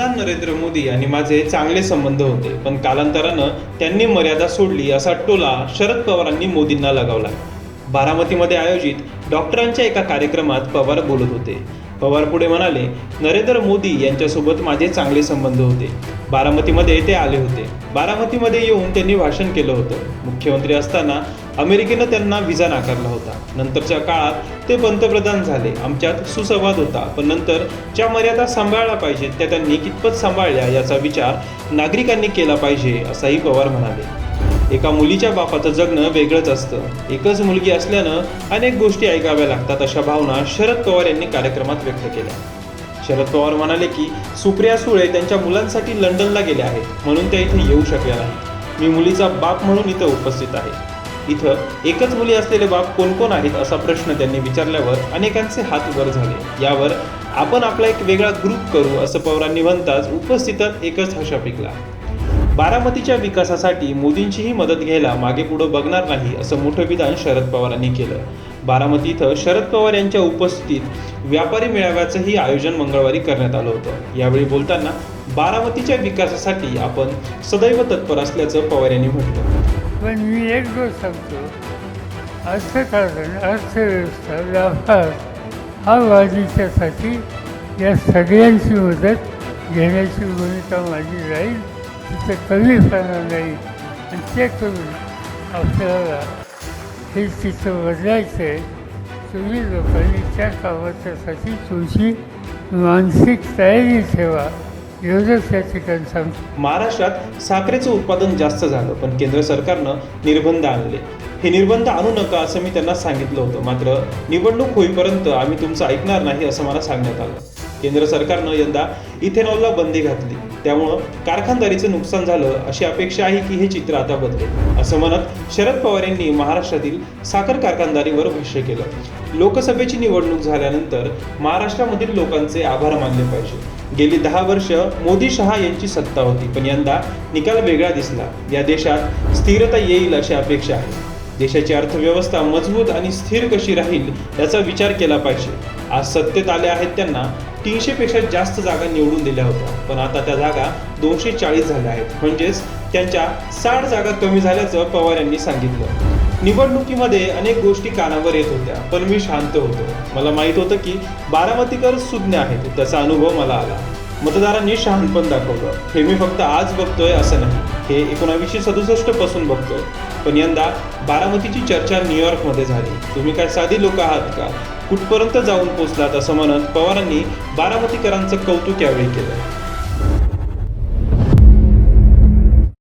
पंतप्रधान नरेंद्र मोदी आणि माझे चांगले संबंध होते पण कालांतरानं त्यांनी मर्यादा सोडली असा टोला शरद पवारांनी मोदींना लगावला. बारामतीमध्ये आयोजित डॉक्टरांच्या एका कार्यक्रमात पवार बोलत होते. पवार पुढे म्हणाले नरेंद्र मोदी यांच्यासोबत माझे चांगले संबंध होते. बारामतीमध्ये ते आले होते. बारामतीमध्ये येऊन त्यांनी भाषण केलं होतं. मुख्यमंत्री असताना अमेरिकेनं त्यांना विजा नाकारला होता. नंतरच्या काळात ते पंतप्रधान झाले. आमच्यात सुसंवाद होता. पण नंतर ज्या मर्यादा सांभाळल्या पाहिजेत त्या त्यांनी कितपत सांभाळल्या याचा विचार नागरिकांनी केला पाहिजे असाही पवार म्हणाले. एका मुलीच्या बापाचं जगणं वेगळंच असतं. एकच मुलगी असल्यानं अनेक गोष्टी ऐकाव्या लागतात अशा भावना शरद पवार यांनी कार्यक्रमात व्यक्त केल्या. शरद पवार म्हणाले की सुप्रिया सुळे त्यांच्या मुलांसाठी लंडनला गेल्या आहेत म्हणून त्या इथे येऊ शकल्या नाहीत. मी मुलीचा बाप म्हणून इथं उपस्थित आहे. इथं एकच मुली असलेले बाप कोण कोण आहेत असा प्रश्न त्यांनी विचारल्यावर अनेकांचे हात वर झाले. यावर आपण आपला एक वेगळा ग्रुप करू असं पवारांनी म्हणताच उपस्थितात एकच हशा पिकला. बारामतीच्या विकासासाठी मोदींचीही मदत घ्यायला मागे पुढं बघणार नाही असं मोठं विधान शरद पवारांनी केलं. बारामती इथं शरद पवार यांच्या उपस्थितीत व्यापारी मेळाव्याचंही आयोजन मंगळवारी करण्यात आलं होतं. यावेळी बोलताना बारामतीच्या विकासासाठी आपण सदैव तत्पर असल्याचं पवार यांनी म्हटलं. पण मी एक गोष्ट सांगतो अर्थकारण अर्थव्यवस्था व्यापार हा वाढीच्यासाठी या सगळ्यांची मदत घेण्याची भूमिका माझी राहील. तिथं कमी पडणार नाही आणि ते करून आपल्याला हे चित्र बदलायचं आहे तुम्ही लोकांनी त्या कामाच्यासाठी तुमची मानसिक तयारी ठेवा एवढंच त्या ठिकाणी सांगतो महाराष्ट्रात साखरेचं उत्पादन जास्त झालं पण केंद्र सरकारनं निर्बंध आणले. हे निर्बंध आणू नका असं मी त्यांना सांगितलं होतं. मात्र निवडणूक होईपर्यंत आम्ही तुमचं ऐकणार नाही असं मला सांगण्यात आलं. केंद्र सरकारनं यंदा इथेनॉलला बंदी घातली. त्यामुळं कारखानदारीचं नुकसान झालं अशी अपेक्षा आहे की हे चित्र आता बदले असं म्हणत शरद पवार यांनी महाराष्ट्रातील साखर कारखानदारीवर भाष्य केलं. लोकसभेची निवडणूक झाल्यानंतर महाराष्ट्रामधील लोकांचे आभार मानले पाहिजे. गेली दहा वर्ष मोदी शहा यांची सत्ता होती पण यंदा निकाल वेगळा दिसला. या देशात स्थिरता येईल अशी अपेक्षा आहे. देशाची अर्थव्यवस्था मजबूत आणि स्थिर कशी राहील याचा विचार केला पाहिजे. आज सत्तेत आले आहेत त्यांना तीनशेपेक्षा जास्त जागा निवडून दिल्या होत्या. पण आता त्या जागा दोनशे चाळीस झाल्या आहेत. म्हणजेच त्यांच्या साठ जागा कमी झाल्याचं पवार यांनी सांगितलं. निवडणुकीमध्ये अनेक गोष्टी कानावर येत होत्या पण मी शांत होतो. मला माहीत होतं की बारामतीकर सुज्ञ आहेत त्याचा अनुभव मला आला. मतदारांनी शहाणपण दाखवलं. हे मी फक्त आज बघतोय असं नाही. हे एकोणावीसशे सदुसष्टपासून बघतोय. पण यंदा बारामतीची चर्चा न्यूयॉर्कमध्ये झाली. तुम्ही काय साधी लोक आहात का? कुठपर्यंत जाऊन पोचलात असं म्हणत पवारांनी बारामतीकरांचं कौतुक यावेळी केलं.